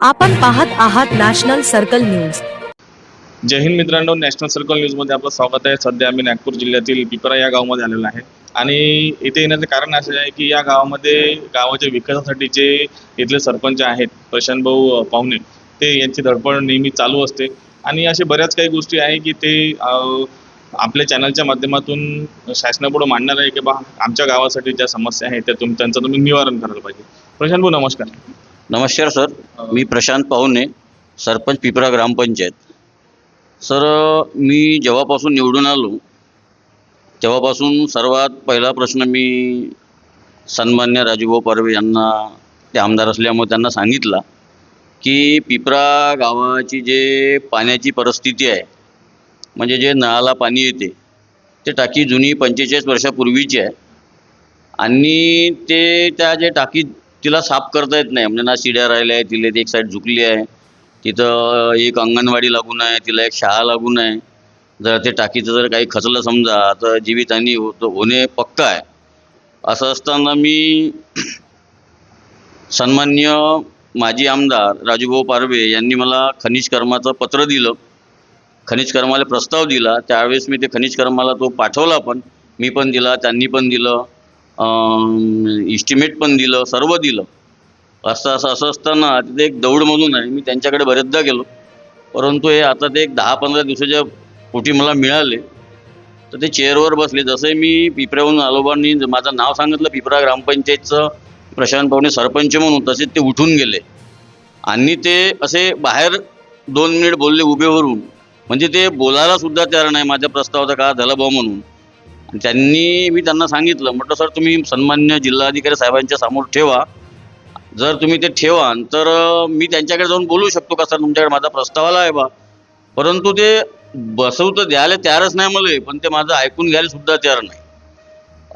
आपण पाहत आहात नॅशनल सर्कल न्यूज. जय हिंद मित्रांनो नॅशनल सर्कल न्यूजमध्ये आपलं स्वागत आहे. सध्या आम्ही नागपूर जिल्ह्यातील पिपरा या गावामध्ये आलेलो आहे. आणि इथे येण्याचं कारण असं आहे की या गावामध्ये गावाच्या विकासासाठी जे इथले सरपंच आहेत प्रशांत भाऊ पाहुणे ते यांची धडपड नेहमी चालू असते. आणि अशा बऱ्याच काही गोष्टी आहे की ते आपल्या चॅनलच्या माध्यमातून शासनापुढे मांडणार आहे की बा आमच्या गावासाठी ज्या समस्या आहेत त्या तुम त्यांचं तुम्ही निवारण करायला पाहिजे. प्रशांत भाऊ नमस्कार. नमस्कार सर. मी प्रशांत पाहुणे सरपंच पिपरा ग्रामपंचायत. सर मी जेव्हापासून निवडून आलो तेव्हापासून सर्वात पहिला प्रश्न मी सन्मान्य राजूभाऊ परवे यांना ते आमदार असल्यामुळे त्यांना सांगितला की पिपरा गावाची जे पाण्याची परिस्थिती आहे म्हणजे जे नळाला पाणी येते ते टाकी जुनी पंचेचाळीस वर्षापूर्वीची आहे. आणि ते त्या जे टाकी तिला साफ करता येत नाही. म्हणजे ना शिड्या राहिल्या आहेत तिला ती एक साईड झुकली आहे. तिथं एक अंगणवाडी लागून आहे तिला एक शाळा लागून आहे जर ते टाकीचं जर काही खचलं समजा तर जीवितहानी होत होणे पक्का आहे. असं असताना मी सन्मान्य माजी आमदार राजूभाऊ पारवे यांनी मला खनिज कर्माचं पत्र दिलं. खनिज कर्माला प्रस्ताव दिला. त्यावेळेस मी ते खनिज कर्माला तो पाठवला पण मी पण दिला त्यांनी पण दिलं. इस्टिमेट पण दिलं सर्व दिलं. असं असं असं असताना तिथे एक दौड म्हणून आहे मी त्यांच्याकडे बरेचदा गेलो. परंतु हे आता ते एक दहा पंधरा दिवसाच्या पोटी मला मिळाले. तर ते चेअरवर बसले. जसे मी पिपऱ्याहून आलोबांनी माझं नाव सांगितलं पिपरा ग्रामपंचायतचं प्रशांत पाहुणे सरपंच म्हणून तसेच ते उठून गेले. आणि ते असे बाहेर दोन मिनिट बोलले उभेवरून म्हणजे ते बोलायला सुद्धा तयार नाही माझ्या प्रस्तावाचा का झाला भाऊ म्हणून. त्यांनी मी त्यांना सांगितलं म्हटलं सर तुम्ही सन्मान्य जिल्हाधिकारी साहेबांच्या समोर ठेवा. जर तुम्ही ते ठेवाल तर मी त्यांच्याकडे जाऊन बोलू शकतो का सर? तुमच्याकडे माझा प्रस्ताव आला आहे बा. परंतु ते बसवू तर द्यायला तयारच नाही मला पण ते माझं ऐकून घ्यायला सुद्धा तयार नाही.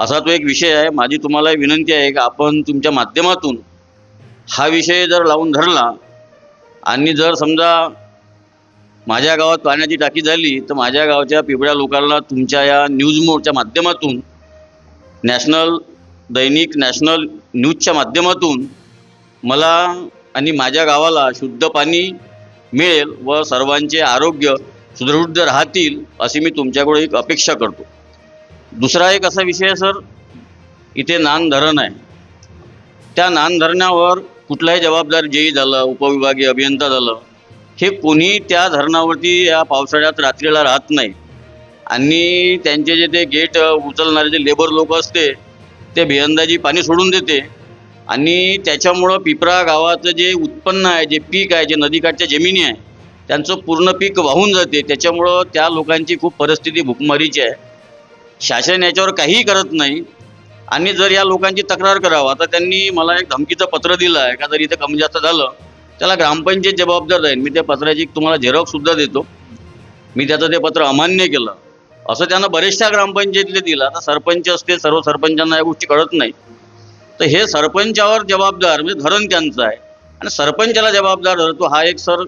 असा तो एक विषय आहे. माझी तुम्हाला विनंती आहे की आपण तुमच्या माध्यमातून हा विषय जर लावून धरला आणि जर समजा माझ्या गावात पाण्याची टाकी झाली तर माझ्या गावच्या पिवळ्या लोकांना तुमच्या या न्यूज मोडच्या माध्यमातून नॅशनल दैनिक नॅशनल न्यूजच्या माध्यमातून मला आणि माझ्या गावाला शुद्ध पाणी मिळेल व सर्वांचे आरोग्य सुदृढ राहतील अशी मी तुमच्याकडे एक अपेक्षा करतो. दुसरा एक असा विषय आहे सर इथे नान धरण आहे. त्या नान धरणावर कुठलाही जबाबदार जेई झालं उपविभागीय अभियंता झालं हे कोणी त्या धरणावरती या पावसाळ्यात रात्रीला राहत नाही. आणि त्यांचे जे ते गेट उचलणारे जे लेबर लोक असते ते भियंदाजी पाणी सोडून देते. आणि त्याच्यामुळं पिपरा गावाचं जे उत्पन्न आहे जे पीक आहे जे नदीकाठच्या जमिनी आहे त्यांचं पूर्ण पीक वाहून जाते. त्याच्यामुळं त्या लोकांची खूप परिस्थिती भुकमारीची आहे. शासन याच्यावर काहीही करत नाही. आणि जर या लोकांची तक्रार करावा तर त्यांनी मला एक धमकीचं पत्र दिलं आहे. का जर इथं कमी जास्त झालं. त्याला ग्रामपंचायत जबाबदार राहील मी त्या पत्राची तुम्हाला झेरॉक्स सुद्धा देतो. मी त्याचं ते पत्र अमान्य केलं. असं त्यानं बरेचशा ग्रामपंचायतीला दिलं. आता सरपंच असते सर्व सरपंचांना या गोष्टी कळत नाही तर हे सरपंचावर जबाबदार म्हणजे धरण त्यांचं आहे. आणि सरपंचाला जबाबदार धरतो. हा एक सर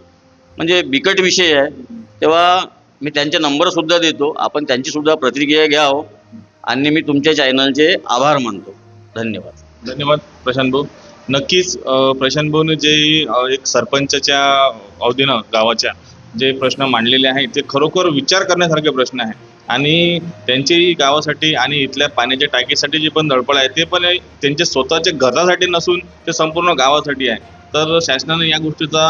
म्हणजे बिकट विषय आहे. तेव्हा मी त्यांचे नंबरसुद्धा देतो. आपण त्यांचीसुद्धा प्रतिक्रिया घ्यावं. आणि मी तुमच्या चॅनलचे आभार मानतो. धन्यवाद. धन्यवाद प्रशांत भाऊ. नक्कीच अं, प्रशांत भाऊने जे एक सरपंचाच्या अवधीनं गावाच्या जे प्रश्न मांडलेले आहेत ते खरोखर विचार करण्यासारखे प्रश्न आहे आणि त्यांची गावासाठी आणि इथल्या पाण्याच्या टाकीसाठी जे पण धडपड आहे ते पण त्यांच्या स्वतःच्या घरासाठी नसून ते संपूर्ण गावासाठी आहे. तर शासनाने या गोष्टीचा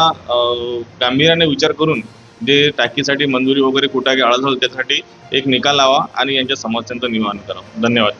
गांभीर्याने विचार करून जे टाकीसाठी मंजुरी वगैरे कुठे आळा झालं त्यासाठी एक निकाल लावा आणि यांच्या समस्यांचं निवारण करावं. धन्यवाद.